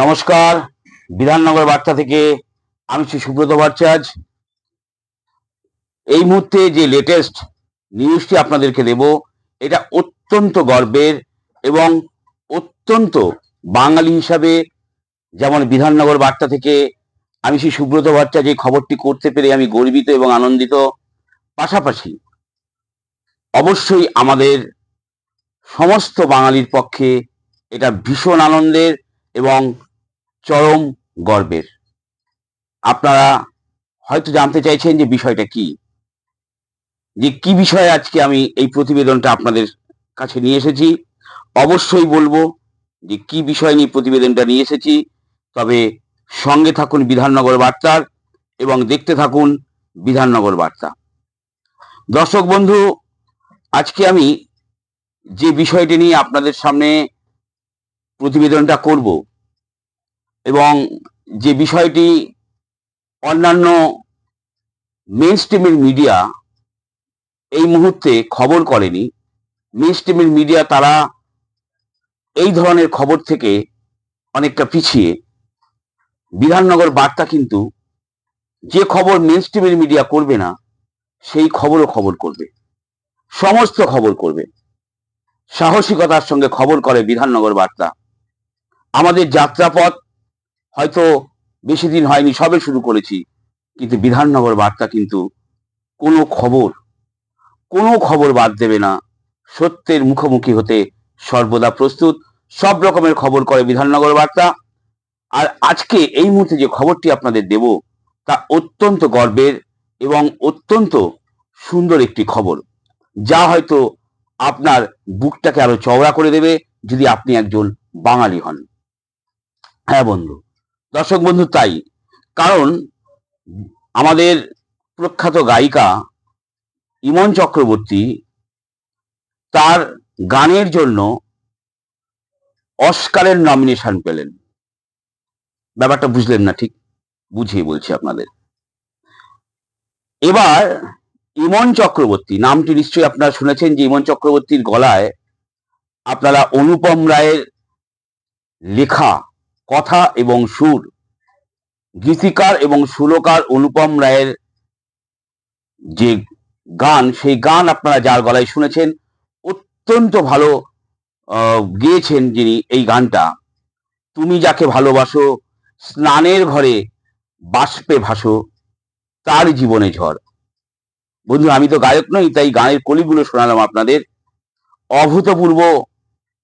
নমস্কার। বিধাননগর বার্তা থেকে আমি শ্রী সুব্রত ভট্টাচার্য। এই মুহূর্তে যে লেটেস্ট নিউজটি আপনাদেরকে দেব, এটা অত্যন্ত গর্বের এবং অত্যন্ত বাঙালি হিসাবে যেমন বিধাননগর বার্তা থেকে আমি শ্রী সুব্রত ভট্টাচার্য এই খবরটি করতে পেরে আমি গর্বিত এবং আনন্দিত, পাশাপাশি অবশ্যই আমাদের সমস্ত বাঙালির পক্ষে এটা ভীষণ আনন্দের এবং চরম গর্বের। আপনারা হয়তো জানতে চাইছেন যে বিষয়টা কি। যে কি বিষয়ে আজকে আমি এই প্রতিবেদনটা আপনাদের কাছে নিয়ে এসেছি। অবশ্যই বলব যে কি বিষয় নিয়ে প্রতিবেদনটা নিয়ে এসেছি। তবে সঙ্গে থাকুন বিধাননগর বার্তার এবং দেখতে থাকুন বিধাননগর বার্তা। দর্শক বন্ধু, আজকে আমি যে বিষয়টি নিয়ে আপনাদের সামনে প্রতিবেদনটা করব। এবং যে বিষয়টি অন্যান্য মেন স্ট্রিমের মিডিয়া এই মুহূর্তে খবর করেনি মেন স্ট্রিমের মিডিয়া তারা এই ধরনের খবর থেকে অনেকটা পিছিয়ে। বিধাননগর বার্তা কিন্তু যে খবর মেন স্ট্রিমের মিডিয়া করবে না, সেই খবরও খবর করবে। সমস্ত খবর করবে। সাহসিকতার সঙ্গে খবর করে বিধাননগর বার্তা। আমাদের যাত্রাপথ হয়তো বেশি দিন হয়নি, সবে শুরু করেছি। কিন্তু বিধাননগর বার্তা কিন্তু কোনো খবর কোনো খবর বাদ দেবে না। সত্যের মুখোমুখি হতে সর্বদা প্রস্তুত। সব রকমের খবর করে বিধাননগর বার্তা। আর আজকে এই মুহূর্তে যে খবরটি আপনাদের দেব, তা অত্যন্ত গর্বের এবং অত্যন্ত সুন্দর একটি খবর। যা হয়তো আপনার বুকটাকে আরও চওড়া করে দেবে যদি আপনি একজন বাঙালি হন। হ্যাঁ বন্ধু, দর্শক বন্ধু তাই। কারণ আমাদের প্রখ্যাত গায়িকা ইমন চক্রবর্তী তার গানের জন্য অস্কারের নমিনেশন পেলেন। ব্যাপারটা বুঝলেন না ঠিক? বুঝিয়ে বলছি আপনাদের। এবার ইমন চক্রবর্তী, নামটি নিশ্চয়ই আপনারা শুনেছেন যে ইমন চক্রবর্তীর গলায় আপনারা অনুপম রায়ের লেখা কথা এবং সুর। গীতিকার এবং সুরকার অনুপম রায়ের যে গান, সেই গান আপনারা যার গলায় শুনেছেন, অত্যন্ত ভালো গেয়েছেন যিনি এই গানটা। তুমি যাকে ভালোবাসো, স্নানের ঘরে বাষ্পে ভাসো, তার জীবনে ঝড়। বন্ধু আমি তো গায়ক নই, তাই গানের কলিগুলো শোনালাম আপনাদের। অভূতপূর্ব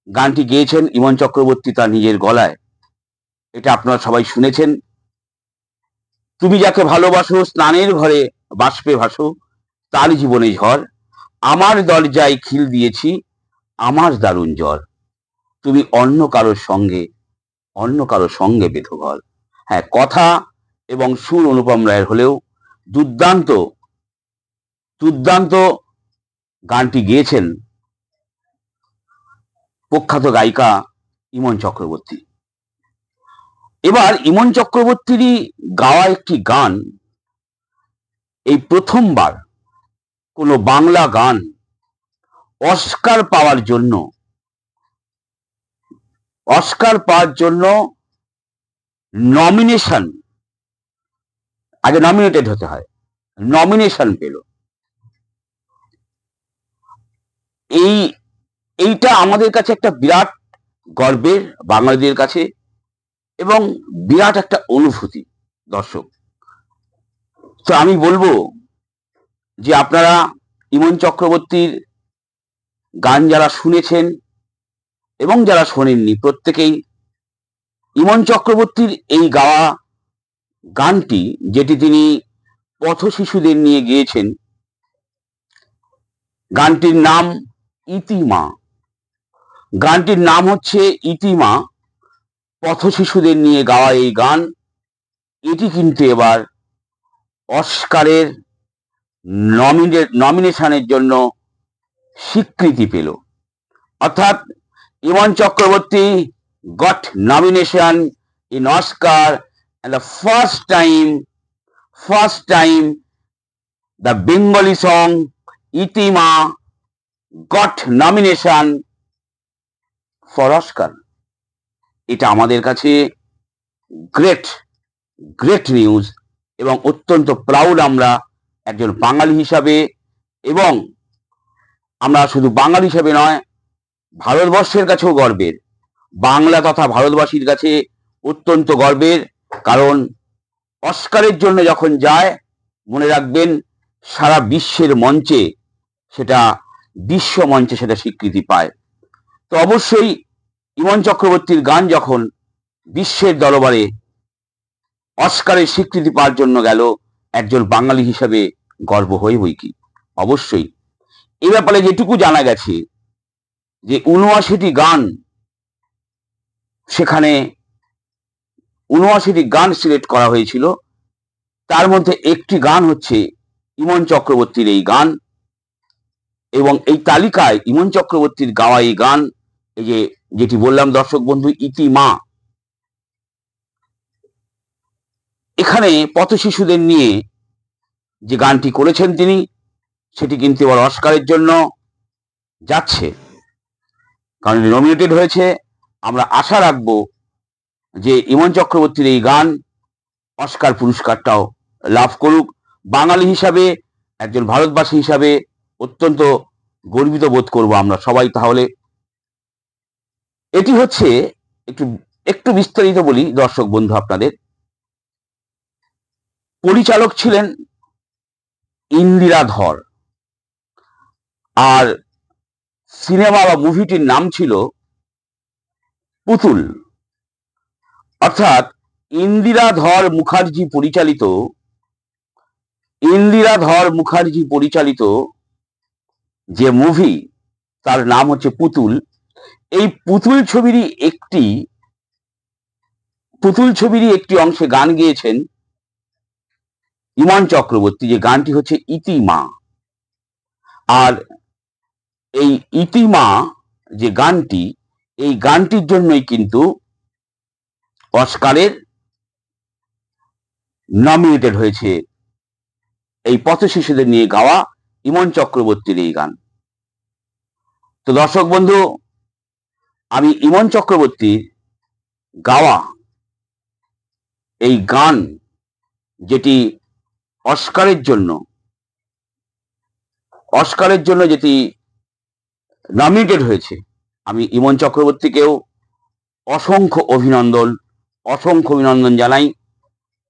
গানটি গেয়েছেন ইমন চক্রবর্তী তার নিজের গলায়। এটা আপনারা সবাই শুনেছেন। তুমি যাকে ভালোবাসো, স্নানের ঘরে বাষ্পে ভাসো তার জীবনে ঝড়। আমার দরজায় খিল দিয়েছি, আমার দারুণ জ্বর। তুমি অন্য কারোর সঙ্গে, অন্য কারোর সঙ্গে বেঁধো ঘর। হ্যাঁ কথা এবং সুর অনুপম রায়ের হলেও দুর্দান্ত দুর্দান্ত গানটি গেয়েছেন প্রখ্যাত গায়িকা ইমন চক্রবর্তী। এবার ইমন চক্রবর্তীরই গাওয়া একটি গান, এই প্রথমবার কোনো বাংলা গান অস্কার পাওয়ার জন্য, অস্কার পাওয়ার জন্য নমিনেশন আগে নমিনেটেড হতে হয় নমিনেশন পেল। এই, এইটা আমাদের কাছে একটা বিরাট গর্বের, বাঙালিদের কাছে এবং বিরাট একটা অনুভূতি, দর্শক। তো আমি বলব যে আপনারা ইমন চক্রবর্তীর গান যারা শুনেছেন এবং যারা শোনেননি, প্রত্যেকেই ইমন চক্রবর্তীর এই গাওয়া গানটি, যেটি তিনি পথ শিশুদের নিয়ে গিয়েছেন, গানটির নাম ইতিমা। গানটির নাম হচ্ছে ইতিমা। পথ শিশুদের নিয়ে গাওয়া এই গান, এটি কিন্তু এবার অস্কারের নমিনেট নমিনেশনের জন্য স্বীকৃতি পেল। অর্থাৎ Imon Chakraborty got nomination in Oscar and the first time first time the bengali song itima got nomination for oscar এটা আমাদের কাছে গ্রেট গ্রেট নিউজ এবং অত্যন্ত প্রাউড আমরা একজন বাঙালি হিসাবে এবং আমরা শুধু বাঙালি হিসাবে নয়, ভারতবর্ষের কাছেও গর্বের। বাংলা তথা ভারতবাসীর কাছে অত্যন্ত গর্বের, কারণ অস্কারের জন্য যখন যায়, মনে রাখবেন সারা বিশ্বের মঞ্চে সেটা, বিশ্ব মঞ্চে সেটা স্বীকৃতি পায়। তো অবশ্যই ইমন চক্রবর্তীর গান যখন বিশ্বের দরবারে অস্কারের স্বীকৃতি পাওয়ার জন্য গেল, একজন বাঙালি হিসাবে গর্ব হয়ে বই কি? অবশ্যই। এ ব্যাপারে যেটুকু জানা গেছে, যে উনআশিটি গান সেখানে উনআশিটি গান সিলেক্ট করা হয়েছিল। তার মধ্যে একটি গান হচ্ছে ইমন চক্রবর্তীর এই গান এবং এই তালিকায় ইমন চক্রবর্তীর গাওয়া এই গান এই যে, যেটি বললাম দর্শক বন্ধু, ইতি মা। এখানে পথ শিশুদের নিয়ে যে গানটি করেছেন তিনি, সেটি কিন্তু এবার অস্কারের জন্য যাচ্ছে। কারণ নমিনেটেড হয়েছে। আমরা আশা রাখব যে ইমন চক্রবর্তীর এই গান অস্কার পুরস্কারটাও লাভ করুক। বাঙালি হিসাবে, একজন ভারতবাসী হিসাবে অত্যন্ত গর্বিত বোধ করব আমরা সবাই। তাহলে এটি হচ্ছে একটু একটু বিস্তারিত বলি, দর্শক বন্ধু আপনাদের। পরিচালক ছিলেন ইন্দিরা ধর। আর সিনেমা বা মুভিটির নাম ছিল পুতুল। অর্থাৎ ইন্দিরা ধর মুখার্জি পরিচালিত, ইন্দিরা ধর মুখার্জি পরিচালিত যে মুভি, তার নাম হচ্ছে পুতুল। এই পুতুল ছবিরই একটি, পুতুল ছবিরই একটি অংশে গান গেয়েছেন ইমন চক্রবর্তী, যে গানটি হচ্ছে ইতিমা। আর এই ইতিমা যে গানটি, এই গানটির জন্যই কিন্তু অস্কারের নমিনেটেড হয়েছে এই পথ শিশুদের নিয়ে গাওয়া ইমন চক্রবর্তীর এই গান। তো দর্শক বন্ধু আমি ইমন চক্রবর্তী, গাওয়া, এই গান যেটি অস্কারের জন্য অস্কারের জন্য যেটি নমিনেটেড হয়েছে, আমি ইমন চক্রবর্তীকেও অসংখ্য অভিনন্দন অসংখ্য অভিনন্দন জানাই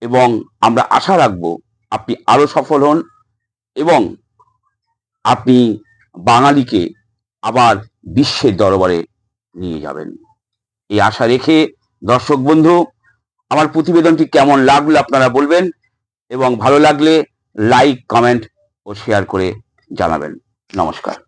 এবং আমরা আশা রাখব আপনি আরও সফল হন এবং আপনি বাঙালিকে আবার বিশ্বের দরবারে নিয়ে যাবেন। এই আশা রেখে, দর্শক বন্ধু, আমার প্রতিবেদনটি কেমন লাগল আপনারা বলবেন এবং ভালো লাগলে লাইক, কমেন্ট ও শেয়ার করে জানাবেন। নমস্কার।